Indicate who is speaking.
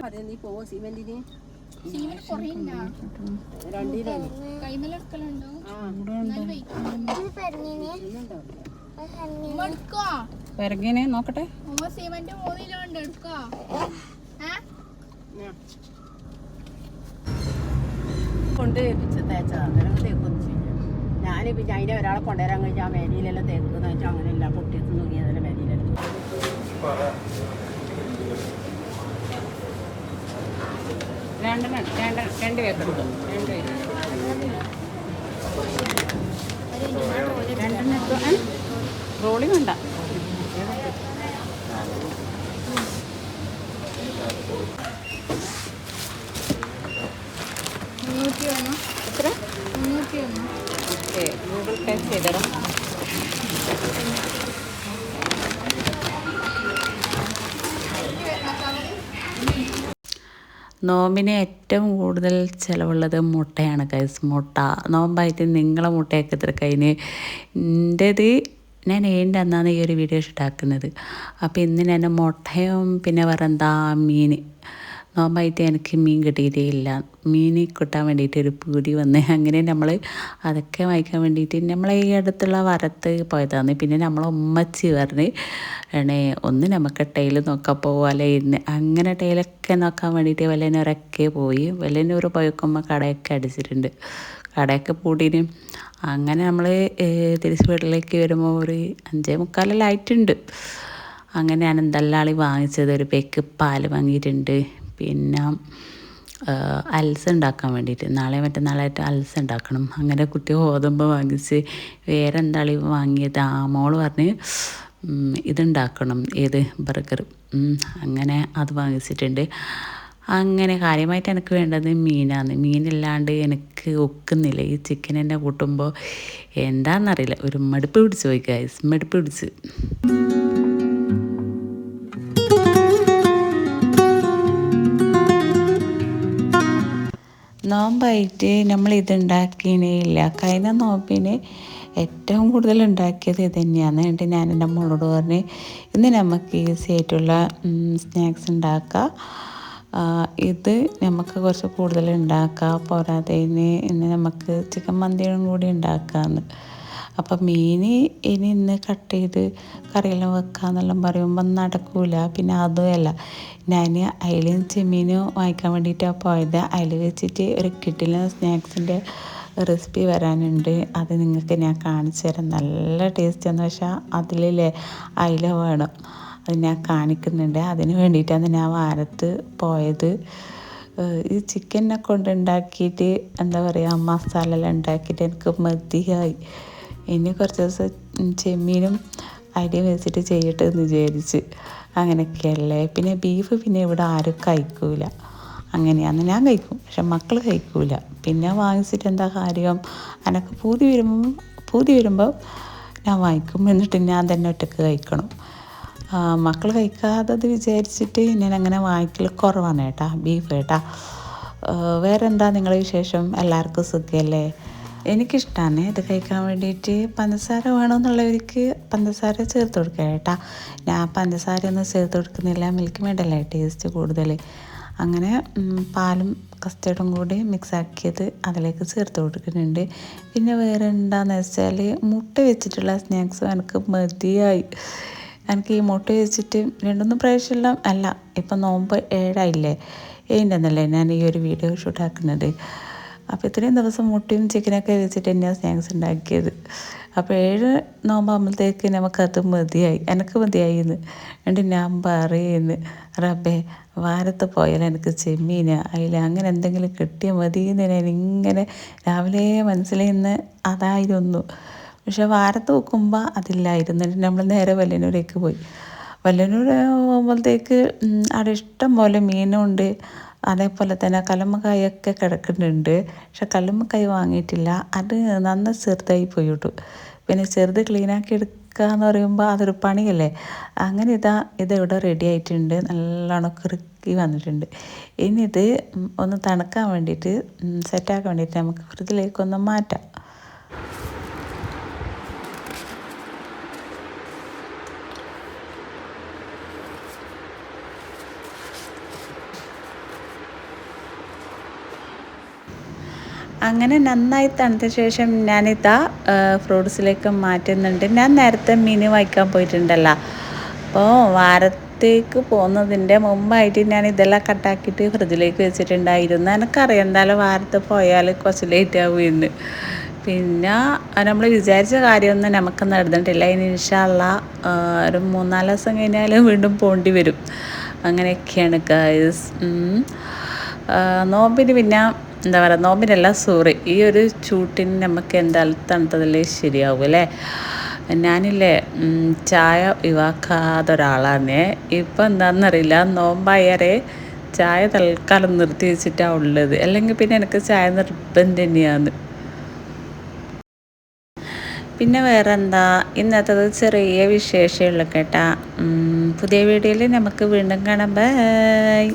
Speaker 1: അതെ നീ പോവോ സിമെന്റിന്
Speaker 2: സീമന് കുറേ ഉണ്ടാ
Speaker 1: രണ്ടിലാണ്.
Speaker 2: കൈമലെടുക്കലുണ്ടോ
Speaker 1: ആ.
Speaker 2: എടുക്കോ?
Speaker 3: പിറകിനെ നോക്കട്ടെ.
Speaker 2: സിമന്റ് ഉണ്ട് എടുക്കോ?
Speaker 1: കൊണ്ട് ഏൽപ്പിച്ച് തേച്ചതാണ് അന്നേരം തേക്കൊന്നും ചെയ്യും ഞാൻ പിന്നെ അതിനെ ഒരാളെ കൊണ്ടുവരാൻ കഴിഞ്ഞാൽ ആ മേലിയിലെല്ലാം തേക്കുന്ന വെച്ചാൽ അങ്ങനെയല്ല പൊട്ടിയത് നോക്കിയതല്ല മേലിയിലെല്ലാം
Speaker 3: രണ്ടെണ്ണം രണ്ട് രണ്ട് പേക്ക് രണ്ട് പേര്. രണ്ടെണ്ണം എടുത്തോ? റോളിംഗ് ഉണ്ട?
Speaker 2: മുന്നൂറ്റി ഒന്ന്.
Speaker 3: എത്ര?
Speaker 2: മുന്നൂറ്റി ഒന്ന്.
Speaker 3: ഓക്കെ ഗൂഗിൾ പേ ചെയ്തടാം നോമ്പിന് ഏറ്റവും കൂടുതൽ ചിലവുള്ളത് മുട്ടയാണ് കൈസ് മുട്ട. നോമ്പായിട്ട് നിങ്ങളെ മുട്ടയൊക്കെ എത്ര കയ്യിന് എന്റേത് ഞാൻ ഏന്റെ അന്നാണ് ഈ ഒരു വീഡിയോ ഷൂട്ടാക്കുന്നത് അപ്പോൾ ഇന്ന് ഞാൻ മുട്ടയും പിന്നെ വേറെ എന്താ മീൻ നോമ്പായിട്ട് എനിക്ക് മീൻ കിട്ടിയിട്ടേ ഇല്ല മീൻ കിട്ടാൻ വേണ്ടിയിട്ട് ഒരു പൂടി വന്ന്. അങ്ങനെ നമ്മൾ അതൊക്കെ വായിക്കാൻ വേണ്ടിയിട്ട് നമ്മളെ ഈ അടുത്തുള്ള വരത്ത് പോയതാണ്. പിന്നെ നമ്മളെ ഉമ്മച്ചി പറഞ്ഞ് എണേ ഒന്ന് നമുക്ക് ടൈൽ നോക്കാൻ പോവാല്ലേ ഇന്ന് അങ്ങനെ ടൈലൊക്കെ നോക്കാൻ വേണ്ടിയിട്ട് വല്ലനൂരൊക്കെ പോയി. വല്ലനൂർ പോയക്കുമ്പോൾ കടയൊക്കെ അടിച്ചിട്ടുണ്ട്. കടയൊക്കെ പൂട്ടിന് അങ്ങനെ നമ്മൾ തിരിച്ച് വീട്ടിലേക്ക് വരുമ്പോൾ ഒരു അഞ്ചേ മുക്കാലെല്ലാം ആയിട്ടുണ്ട്. അങ്ങനെ ഞാൻ ദല്ലാളി വാങ്ങിച്ചത്? ഒരു പേക്ക് പാൽ വാങ്ങിയിട്ടുണ്ട്. പിന്നെ അൽസ ഉണ്ടാക്കാൻ വേണ്ടിയിട്ട്. നാളെ മറ്റന്നാളായിട്ട് അൽസ ഉണ്ടാക്കണം. അങ്ങനെ കുട്ടി ഗോതമ്പ് വാങ്ങിച്ച് വേറെ എന്താളി വാങ്ങിയത്? ആ മോൾ പറഞ്ഞ് ഇതുണ്ടാക്കണം. ഏത്? ബർഗർ. അങ്ങനെ അത് വാങ്ങിച്ചിട്ടുണ്ട്. അങ്ങനെ കാര്യമായിട്ട് എനിക്ക് വേണ്ടത് മീനാണ്. മീനില്ലാണ്ട് എനിക്ക് ഒക്കുന്നില്ല. ഈ ചിക്കൻ എന്നെ കൂട്ടുമ്പോൾ എന്താണെന്നറിയില്ല ഒരു മടുപ്പ് പിടിച്ച് പോയി ഗൈസ് മടുപ്പ് പിടിച്ച്. നോമ്പായിട്ട് നമ്മൾ ഇത് ഉണ്ടാക്കിയേ ഇല്ല. കഴിഞ്ഞ നോമ്പിന് ഏറ്റവും കൂടുതൽ ഉണ്ടാക്കിയത് ഇത് തന്നെയാണ് എന്നിട്ട് ഞാൻ എന്റെ മോളോട് പറഞ്ഞ് ഇന്ന് നമുക്ക് ഈസി ആയിട്ടുള്ള സ്നാക്സ് ഉണ്ടാക്കാം. ഇത് നമുക്ക് കുറച്ച് കൂടുതൽ ഉണ്ടാക്കാം. പോരാതെ ഇന്ന് നമുക്ക് ചിക്കൻ മന്തിയും കൂടി ഉണ്ടാക്കാമെന്ന് അപ്പം മീൻ ഇനി ഇന്ന് കട്ട് ചെയ്ത് കറിയെല്ലാം വെക്കാന്നെല്ലാം പറയുമ്പോൾ നടക്കൂല. പിന്നെ അതുമല്ല ഞാൻ അയിലും ചെമ്മീനും വാങ്ങിക്കാൻ വേണ്ടിയിട്ടാണ് പോയത്. അതിൽ വെച്ചിട്ട് ഒരു കിട്ടില്ല സ്നാക്സിന്റെ റെസിപ്പി വരാനുണ്ട്. അത് നിങ്ങൾക്ക് ഞാൻ കാണിച്ചു തരാം. നല്ല ടേസ്റ്റ് എന്ന് വെച്ചാൽ അതിലല്ലേ അയില വേണം. അത് ഞാൻ കാണിക്കുന്നുണ്ട്. അതിന് വേണ്ടിയിട്ടാണ് ഞാൻ വാരത്ത് പോയത്. ഈ ചിക്കനെ കൊണ്ട് ഉണ്ടാക്കിയിട്ട് എന്താ പറയുക മസാല എല്ലാം ഉണ്ടാക്കിയിട്ട് എനിക്ക് മതിയായി. ഇനി കുറച്ച് ദിവസം ചെമ്മീനും അരിയും വെച്ചിട്ട് ചെയ്യട്ടെ എന്ന് വിചാരിച്ച് അങ്ങനെയൊക്കെയല്ലേ. പിന്നെ ബീഫ് പിന്നെ ഇവിടെ ആരും കഴിക്കൂല. അങ്ങനെയാന്ന് ഞാൻ കഴിക്കും പക്ഷെ മക്കൾ കഴിക്കൂല. പിന്നെ വാങ്ങിച്ചിട്ട് എന്താ കാര്യം? അനക്ക് പൂതി വരുമ്പം പൂതി വരുമ്പോൾ ഞാൻ വാങ്ങിക്കും. എന്നിട്ട് ഞാൻ തന്നെ ഒറ്റയ്ക്ക് കഴിക്കണം. മക്കൾ കഴിക്കാത്തത് വിചാരിച്ചിട്ട് ഞാൻ അങ്ങനെ വാങ്ങിക്കൽ കുറവാണ് കേട്ടാ ബീഫ് കേട്ടാ. വേറെ വേറെന്താ നിങ്ങളുടെ വിശേഷം? എല്ലാവർക്കും സുഖമല്ലേ എനിക്കിഷ്ടമാണ് ഇത് കഴിക്കാൻ വേണ്ടിയിട്ട് പഞ്ചസാര വേണമെന്നുള്ളവർക്ക് പഞ്ചസാര ചേർത്ത് കൊടുക്കുക കേട്ടാ. ഞാൻ പഞ്ചസാര ഒന്നും ചേർത്ത് കൊടുക്കുന്നില്ല. മിൽക്ക് മെയ്ഡല്ലേ ടേസ്റ്റ് കൂടുതൽ അങ്ങനെ പാലും കസ്റ്റർഡും കൂടി മിക്സാക്കിയത് അതിലേക്ക് ചേർത്ത് കൊടുക്കുന്നുണ്ട്. പിന്നെ വേറെ എന്താണെന്ന് വെച്ചാൽ മുട്ട വെച്ചിട്ടുള്ള സ്നാക്സ് എനിക്ക് മതിയായി. എനിക്ക് ഈ മുട്ട വെച്ചിട്ട് രണ്ടൊന്ന് പ്രാവശ്യമെല്ലാം അല്ല ഇപ്പം നോമ്പ് ഏഴായില്ലേ? ഏഴിന്റെന്നല്ലേ ഞാൻ ഈ ഒരു വീഡിയോ ഷൂട്ടാക്കുന്നത് അപ്പോൾ ഇത്രയും ദിവസം മുട്ടയും ചിക്കനൊക്കെ വെച്ചിട്ട് തന്നെയാണ് സ്നാക്സ് ഉണ്ടാക്കിയത്. അപ്പോൾ ഏഴ് നോമ്പാകുമ്പോഴത്തേക്ക് നമുക്കത് മതിയായി. എനിക്ക് മതിയായി എന്ന് എന്നിട്ട് ഞാൻ പറയുന്നു റബ്ബേ വാരത്ത് പോയാൽ എനിക്ക് ചെമ്മീൻ അതിൽ അങ്ങനെ എന്തെങ്കിലും കിട്ടിയാൽ മതി എന്ന് ഞാൻ ഇങ്ങനെ രാവിലെ മനസ്സിൽ നിന്ന് അതായിരുന്നു. പക്ഷെ വാരത്ത് നോക്കുമ്പോൾ അതില്ലായിരുന്നു. നമ്മൾ നേരെ വല്ലനൂരേക്ക് പോയി. വല്ലനൂർ പോകുമ്പോഴത്തേക്ക് അവിടെ ഇഷ്ടം പോലെ മീനുണ്ട്. അതേപോലെ തന്നെ കല്ലുമ്മക്കായൊക്കെ കിടക്കുന്നുണ്ട്. പക്ഷെ കല്ലുമ്മക്കായ് വാങ്ങിയിട്ടില്ല. അത് നന്ന ചെറുതായി പോയിട്ടു. പിന്നെ ചെറുത് ക്ലീനാക്കി എടുക്കുക എന്ന് പറയുമ്പോൾ അതൊരു പണിയല്ലേ? അങ്ങനെ ഇതാ ഇത് ഇവിടെ റെഡി ആയിട്ടുണ്ട്. നല്ലോണം കൃക്കി വന്നിട്ടുണ്ട്. ഇനി ഇത് ഒന്ന് തണുക്കാൻ വേണ്ടിയിട്ട് സെറ്റാക്കാൻ വേണ്ടിയിട്ട് നമുക്ക് ഫ്രിഡ്ജിലേക്കൊന്ന് മാറ്റാം. അങ്ങനെ നന്നായി തണുത്ത ശേഷം ഞാനിതാ ഫ്രൂട്ട്സിലേക്ക് മാറ്റുന്നുണ്ട്. ഞാൻ നേരത്തെ മീൻ വായിക്കാൻ പോയിട്ടുണ്ടല്ലോ. അപ്പോൾ വാരത്തേക്ക് പോകുന്നതിന്റെ മുമ്പായിട്ട് ഞാൻ ഇതെല്ലാം കട്ടാക്കിയിട്ട് ഫ്രിഡ്ജിലേക്ക് വെച്ചിട്ടുണ്ടായിരുന്നു. എനിക്കറിയാം എന്തായാലും വാരത്ത് പോയാൽ കുറച്ച് ലേറ്റ് ആവുമെന്ന് പിന്നെ നമ്മൾ വിചാരിച്ച കാര്യമൊന്നും നമുക്ക് നടന്നിട്ടില്ല. ഇനി ഇൻഷാല്ല ഒരു മൂന്നാൽ ദിവസം കഴിഞ്ഞാൽ വീണ്ടും പോണ്ടി വരും. അങ്ങനെയൊക്കെയാണ് ഗൈസ് നോമ്പിന് പിന്നെ എന്താ പറയുക നോമ്പിനല്ല സോറി ഈ ഒരു ചൂട്ടിന് നമുക്ക് എന്തായാലും തണുത്തതല്ലേ ശരിയാവും അല്ലേ? ഞാനില്ലേ ചായ ഒഴിവാക്കാത്ത ഒരാളാണ് ഇപ്പം എന്താണെന്നറിയില്ല നോമ്പായാലേ ചായ തൽക്കാലം നിർത്തി വെച്ചിട്ടാണ് ഉള്ളത്. അല്ലെങ്കിൽ പിന്നെ എനിക്ക് ചായ നിർബന്ധം തന്നെയാണ് പിന്നെ വേറെ എന്താ ഇന്നത്തത് ചെറിയ വിശേഷമുള്ള കേട്ടാ. പുതിയ വീഡിയോയിൽ നമുക്ക് വീണ്ടും കാണാം. ബൈ.